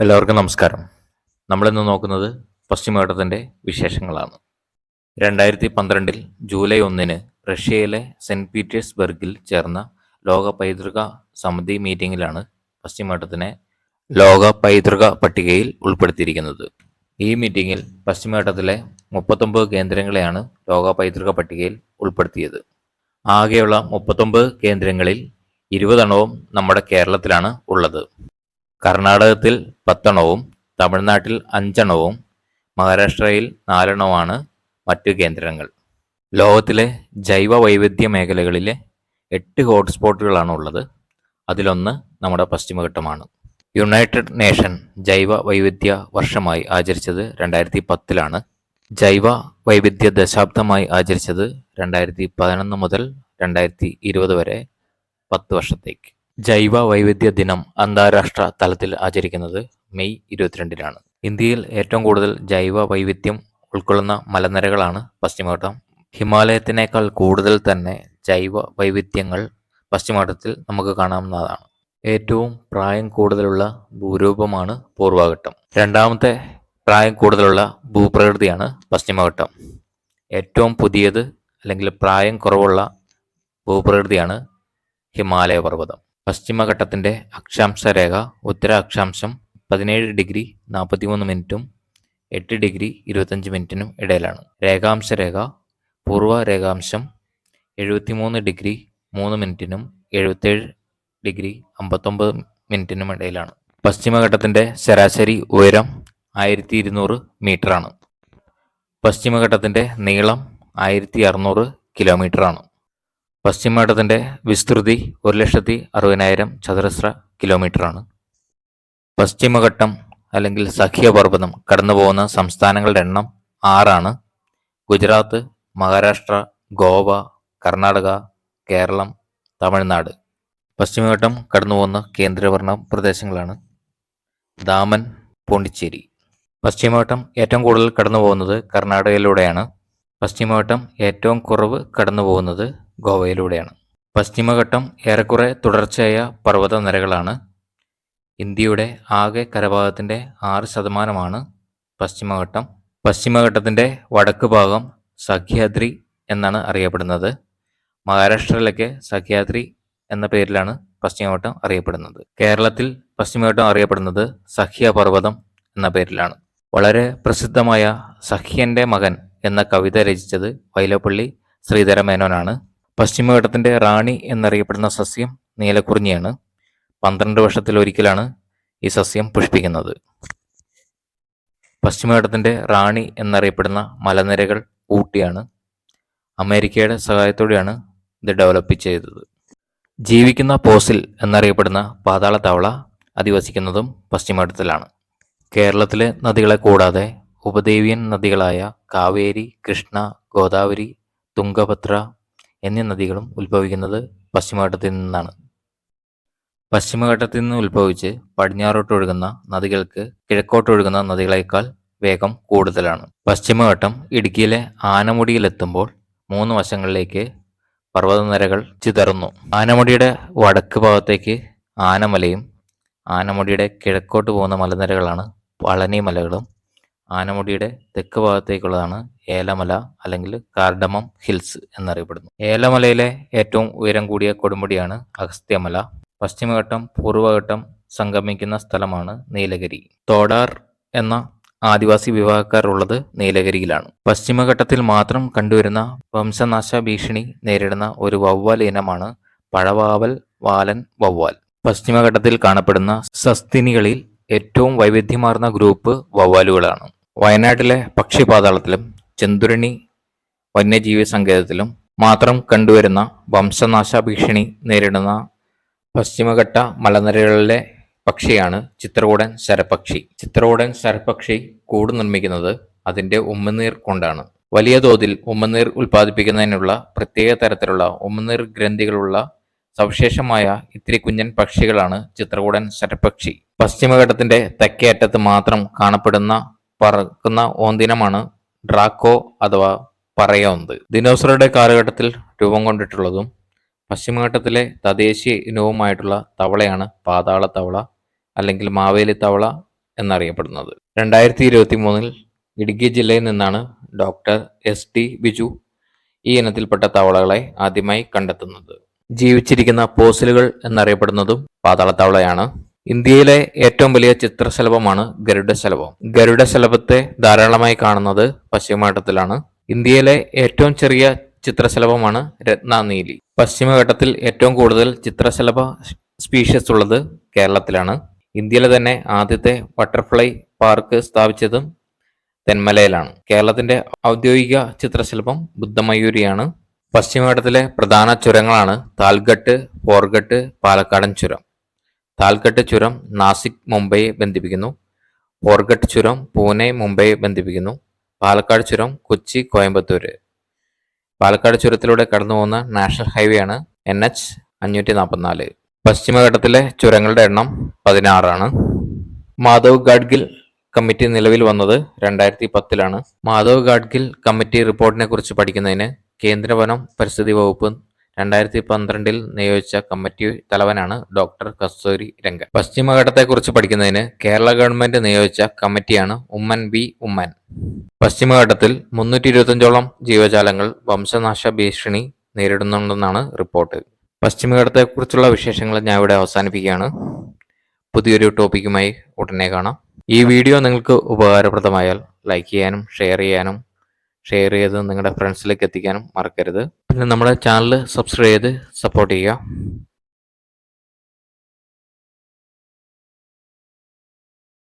എല്ലാവർക്കും നമസ്കാരം. നമ്മളിന്ന് നോക്കുന്നത് പശ്ചിമഘട്ടത്തിന്റെ വിശേഷങ്ങളാണ്. രണ്ടായിരത്തി പന്ത്രണ്ടിൽ ജൂലൈ ഒന്നിന് റഷ്യയിലെ സെന്റ് പീറ്റേഴ്സ്ബർഗിൽ ചേർന്ന ലോക പൈതൃക സമിതി മീറ്റിംഗിലാണ് പശ്ചിമഘട്ടത്തിനെ ലോക പൈതൃക പട്ടികയിൽ ഉൾപ്പെടുത്തിയിരിക്കുന്നത്. ഈ മീറ്റിംഗിൽ പശ്ചിമഘട്ടത്തിലെ മുപ്പത്തൊമ്പത് കേന്ദ്രങ്ങളെയാണ് ലോക പൈതൃക പട്ടികയിൽ ഉൾപ്പെടുത്തിയത്. ആകെയുള്ള മുപ്പത്തൊമ്പത് കേന്ദ്രങ്ങളിൽ ഇരുപതെണ്ണവും നമ്മുടെ കേരളത്തിലാണ് ഉള്ളത്. കർണാടകത്തിൽ പത്തെണ്ണവും തമിഴ്നാട്ടിൽ അഞ്ചെണ്ണവും മഹാരാഷ്ട്രയിൽ നാലെണ്ണവുമാണ് മറ്റു കേന്ദ്രങ്ങൾ. ലോകത്തിലെ ജൈവ വൈവിധ്യ മേഖലകളിലെ എട്ട് ഹോട്ട്സ്പോട്ടുകളാണ് ഉള്ളത് അതിലൊന്ന് നമ്മുടെ പശ്ചിമഘട്ടമാണ്. യുണൈറ്റഡ് നേഷൻ ജൈവ വൈവിധ്യ വർഷമായി ആചരിച്ചത് രണ്ടായിരത്തി പത്തിലാണ് ജൈവ വൈവിധ്യ ദശാബ്ദമായി ആചരിച്ചത് രണ്ടായിരത്തി പതിനൊന്ന് മുതൽ രണ്ടായിരത്തി ഇരുപത് വരെ പത്ത് വർഷത്തേക്ക്. ജൈവ വൈവിധ്യ ദിനം അന്താരാഷ്ട്ര തലത്തിൽ ആചരിക്കുന്നത് മെയ് ഇരുപത്തിരണ്ടിനാണ്. ഇന്ത്യയിൽ ഏറ്റവും കൂടുതൽ ജൈവ വൈവിധ്യം ഉൾക്കൊള്ളുന്ന മലനിരകളാണ് പശ്ചിമഘട്ടം. ഹിമാലയത്തിനേക്കാൾ കൂടുതൽ തന്നെ ജൈവ വൈവിധ്യങ്ങൾ പശ്ചിമഘട്ടത്തിൽ നമുക്ക് കാണാവുന്നതാണ്. ഏറ്റവും പ്രായം കൂടുതലുള്ള ഭൂരൂപമാണ് പൂർവഘട്ടം. രണ്ടാമത്തെ പ്രായം കൂടുതലുള്ള ഭൂപ്രകൃതിയാണ് പശ്ചിമഘട്ടം. ഏറ്റവും പുതിയത് അല്ലെങ്കിൽ പ്രായം കുറവുള്ള ഭൂപ്രകൃതിയാണ് ഹിമാലയ പർവതം പശ്ചിമഘട്ടത്തിന്റെ അക്ഷാംശരേഖ ഉത്തര അക്ഷാംശം പതിനേഴ് ഡിഗ്രി നാൽപ്പത്തിമൂന്ന് മിനിറ്റും എട്ട് ഡിഗ്രി ഇരുപത്തഞ്ച് മിനിറ്റിനും ഇടയിലാണ്. രേഖാംശരേഖ പൂർവ രേഖാംശം എഴുപത്തിമൂന്ന് ഡിഗ്രി മൂന്ന് മിനിറ്റിനും എഴുപത്തേഴ് ഡിഗ്രി അമ്പത്തൊമ്പത് മിനിറ്റിനും ഇടയിലാണ്. പശ്ചിമഘട്ടത്തിന്റെ ശരാശരി ഉയരം ആയിരത്തി ഇരുന്നൂറ് മീറ്ററാണ്. പശ്ചിമഘട്ടത്തിന്റെ നീളം ആയിരത്തി അറുന്നൂറ് കിലോമീറ്ററാണ്. പശ്ചിമഘട്ടത്തിന്റെ വിസ്തൃതി ഒരു ലക്ഷത്തി അറുപതിനായിരം ചതുരശ്ര കിലോമീറ്ററാണ്. പശ്ചിമഘട്ടം അല്ലെങ്കിൽ സഖ്യപർവതം കടന്നു പോകുന്ന സംസ്ഥാനങ്ങളുടെ എണ്ണം ആറാണ്. ഗുജറാത്ത് മഹാരാഷ്ട്ര ഗോവ കർണാടക കേരളം തമിഴ്നാട്. പശ്ചിമഘട്ടം കടന്നു പോകുന്ന കേന്ദ്രഭരണ പ്രദേശങ്ങളാണ് ദാമൻ പോണ്ടിച്ചേരി. പശ്ചിമഘട്ടം ഏറ്റവും കൂടുതൽ കടന്നു പോകുന്നത് കർണാടകയിലൂടെയാണ്. പശ്ചിമഘട്ടം ഏറ്റവും കുറവ് കടന്നു പോകുന്നത് ഗോവയിലൂടെയാണ്. പശ്ചിമഘട്ടം ഏറെക്കുറെ തുടർച്ചയായ പർവത നിരകളാണ് ഇന്ത്യയുടെ ആകെ കരഭാഗത്തിന്റെ ആറ് ശതമാനമാണ് പശ്ചിമഘട്ടം. പശ്ചിമഘട്ടത്തിന്റെ വടക്ക് ഭാഗം സഖ്യാദ്രി എന്നാണ് അറിയപ്പെടുന്നത്. മഹാരാഷ്ട്രയിലൊക്കെ സഖ്യാദ്രി എന്ന പേരിലാണ് പശ്ചിമഘട്ടം അറിയപ്പെടുന്നത്. കേരളത്തിൽ പശ്ചിമഘട്ടം അറിയപ്പെടുന്നത് സഖ്യ പർവതം എന്ന പേരിലാണ്. വളരെ പ്രസിദ്ധമായ സഖ്യന്റെ മകൻ എന്ന കവിത രചിച്ചത് വൈലപ്പള്ളി ശ്രീധര മേനോനാണ് പശ്ചിമഘട്ടത്തിന്റെ റാണി എന്നറിയപ്പെടുന്ന സസ്യം നീലക്കുറിഞ്ഞിയാണ്. പന്ത്രണ്ട് വർഷത്തിലൊരിക്കലാണ് ഈ സസ്യം പുഷ്പിക്കുന്നത്. പശ്ചിമഘട്ടത്തിന്റെ റാണി എന്നറിയപ്പെടുന്ന മലനിരകൾ ഊട്ടിയാണ്. അമേരിക്കയുടെ സഹായത്തോടെയാണ് ഇത് ഡെവലപ്പ് ചെയ്തത്. ജീവിക്കുന്ന പോസിൽ എന്നറിയപ്പെടുന്ന തവള അധിവസിക്കുന്നതും പശ്ചിമഘട്ടത്തിലാണ്. കേരളത്തിലെ നദികളെ കൂടാതെ ഉപദേവിയൻ നദികളായ കാവേരി കൃഷ്ണ ഗോദാവരി തുംഗഭദ്ര എന്നീ നദികളും ഉത്ഭവിക്കുന്നത് പശ്ചിമഘട്ടത്തിൽ നിന്നാണ്. പശ്ചിമഘട്ടത്തിൽ നിന്ന് ഉത്ഭവിച്ച് പടിഞ്ഞാറോട്ട് ഒഴുകുന്ന നദികൾക്ക് കിഴക്കോട്ട് ഒഴുകുന്ന നദികളേക്കാൾ വേഗം കൂടുതലാണ്. പശ്ചിമഘട്ടം ഇടുക്കിയിലെ ആനമുടിയിലെത്തുമ്പോൾ മൂന്ന് വശങ്ങളിലേക്ക് പർവതനിരകൾ ചിതറുന്നു. ആനമുടിയുടെ വടക്ക് ഭാഗത്തേക്ക് ആനമലയും ആനമുടിയുടെ കിഴക്കോട്ട് പോകുന്ന മലനിരകളാണ് പളനി മലകളും ആനമുടിയുടെ തെക്ക് ഭാഗത്തേക്കുള്ളതാണ് ഏലമല അല്ലെങ്കിൽ കാർഡമം ഹിൽസ് എന്നറിയപ്പെടുന്നു. ഏലമലയിലെ ഏറ്റവും ഉയരം കൂടിയ കൊടുമുടിയാണ് അഗസ്ത്യമല. പശ്ചിമഘട്ടം പൂർവഘട്ടം സംഗമിക്കുന്ന സ്ഥലമാണ് നീലഗിരി. തോടാർ എന്ന ആദിവാസി വിഭാഗക്കാർ ഉള്ളത് നീലഗിരിയിലാണ്. പശ്ചിമഘട്ടത്തിൽ മാത്രം കണ്ടുവരുന്ന വംശനാശ ഭീഷണി നേരിടുന്ന ഒരു വവ്വാൽ ഇനമാണ് പഴവാവൽ വാലൻ വവ്വാൽ. പശ്ചിമഘട്ടത്തിൽ കാണപ്പെടുന്ന സസ്തിനികളിൽ ഏറ്റവും വൈവിധ്യമാർന്ന ഗ്രൂപ്പ് വവ്വാലുകളാണ്. വയനാട്ടിലെ പക്ഷിപാതാളത്തിലും ചെന്തുരണി വന്യജീവി സങ്കേതത്തിലും മാത്രം കണ്ടുവരുന്ന വംശനാശ ഭീഷണി നേരിടുന്ന പശ്ചിമഘട്ട മലനിരകളിലെ പക്ഷിയാണ് ചിത്രകൂടൻ ശരപക്ഷി ചിത്രകൂടൻ ശരപക്ഷി കൂട് നിർമ്മിക്കുന്നത് അതിന്റെ ഉമ്മനീർ കൊണ്ടാണ്. വലിയ തോതിൽ ഉമ്മനീർ ഉൽപ്പാദിപ്പിക്കുന്നതിനുള്ള പ്രത്യേക തരത്തിലുള്ള ഉമ്മനീർ ഗ്രന്ഥികളുള്ള സവിശേഷമായ ഇത്തിരി കുഞ്ഞൻ പക്ഷികളാണ് ചിത്രകൂടൻ ശരപക്ഷി പശ്ചിമഘട്ടത്തിന്റെ തെക്കേ അറ്റത്ത് മാത്രം കാണപ്പെടുന്ന പറക്കുന്ന ഓന്തിനമാണ് ഡ്രാക്കോ അഥവാ പറയോന്ത്. ദിനോസറുടെ കാലഘട്ടത്തിൽ രൂപം കൊണ്ടിട്ടുള്ളതും പശ്ചിമഘട്ടത്തിലെ തദ്ദേശീയ ഇനവുമായിട്ടുള്ള തവളയാണ് പാതാള തവള അല്ലെങ്കിൽ മാവേലി തവള എന്നറിയപ്പെടുന്നത്. രണ്ടായിരത്തി ഇരുപത്തി മൂന്നിൽ ഇടുക്കി ജില്ലയിൽ നിന്നാണ് ഡോക്ടർ എസ് ടി ബിജു ഈ ഇനത്തിൽപ്പെട്ട തവളകളെ ആദ്യമായി കണ്ടെത്തുന്നത്. ജീവിച്ചിരിക്കുന്ന പോസിലുകൾ എന്നറിയപ്പെടുന്നതും പാതാളത്തവളയാണ്. ഇന്ത്യയിലെ ഏറ്റവും വലിയ ചിത്രശലഭമാണ് ഗരുഡശലഭം. ഗരുഡശലഭത്തെ ധാരാളമായി കാണുന്നത് പശ്ചിമഘട്ടത്തിലാണ്. ഇന്ത്യയിലെ ഏറ്റവും ചെറിയ ചിത്രശലഭമാണ് രത്നാനീലി. പശ്ചിമഘട്ടത്തിൽ ഏറ്റവും കൂടുതൽ ചിത്രശലഭ സ്പീഷ്യസ് ഉള്ളത് കേരളത്തിലാണ്. ഇന്ത്യയിലെ തന്നെ ആദ്യത്തെ ബട്ടർഫ്ലൈ പാർക്ക് സ്ഥാപിച്ചതും തെന്മലയിലാണ്. കേരളത്തിന്റെ ഔദ്യോഗിക ചിത്രശലഭം ബുദ്ധമയൂരിയാണ്. പശ്ചിമഘട്ടത്തിലെ പ്രധാന ചുരങ്ങളാണ് താൽഘട്ട് പോർഗട്ട് പാലക്കാടൻ ചുരം. താൽഘട്ട് ചുരം നാസിക് മുംബൈയെ ബന്ധിപ്പിക്കുന്നു. ഓർഗട്ട് ചുരം പൂനെ മുംബൈയെ ബന്ധിപ്പിക്കുന്നു. പാലക്കാട് ചുരം കൊച്ചി കോയമ്പത്തൂര്. പാലക്കാട് ചുരത്തിലൂടെ കടന്നു പോകുന്ന നാഷണൽ ഹൈവേ ആണ് എൻ എച്ച് അഞ്ഞൂറ്റി നാൽപ്പത്തിനാല് പശ്ചിമഘട്ടത്തിലെ ചുരങ്ങളുടെ എണ്ണം പതിനാറാണ്. മാധവ് ഗാഡ്ഗിൽ കമ്മിറ്റി നിലവിൽ വന്നത് രണ്ടായിരത്തി പത്തിലാണ് മാധവ് ഗാഡ്ഗിൽ കമ്മിറ്റി റിപ്പോർട്ടിനെ കുറിച്ച് പഠിക്കുന്നതിന് കേന്ദ്ര വനം പരിസ്ഥിതി വകുപ്പ് രണ്ടായിരത്തി പന്ത്രണ്ടിൽ നിയോഗിച്ച കമ്മിറ്റി തലവനാണ് ഡോക്ടർ കസ്തൂരി രംഗൻ. പശ്ചിമഘട്ടത്തെക്കുറിച്ച് പഠിക്കുന്നതിന് കേരള ഗവൺമെന്റ് നിയോഗിച്ച കമ്മിറ്റിയാണ് ഉമ്മൻ ബി ഉമ്മൻ. പശ്ചിമഘട്ടത്തിൽ മുന്നൂറ്റി ഇരുപത്തഞ്ചോളം ജീവജാലങ്ങൾ വംശനാശ ഭീഷണി നേരിടുന്നുണ്ടെന്നാണ് റിപ്പോർട്ട്. പശ്ചിമഘട്ടത്തെക്കുറിച്ചുള്ള വിശേഷങ്ങൾ ഞാൻ ഇവിടെ അവസാനിപ്പിക്കുകയാണ്. പുതിയൊരു ടോപ്പിക്കുമായി ഉടനെ കാണാം. ഈ വീഡിയോ നിങ്ങൾക്ക് ഉപകാരപ്രദമായാൽ ലൈക്ക് ചെയ്യാനും ഷെയർ ചെയ്യാനും ഷെയർ ചെയ്ത് നിങ്ങളുടെ ഫ്രണ്ട്സിലേക്ക് എത്തിക്കാനും മറക്കരുത്. പിന്നെ നമ്മുടെ ചാനൽ സബ്സ്ക്രൈബ് ചെയ്ത് സപ്പോർട്ട് ചെയ്യുക.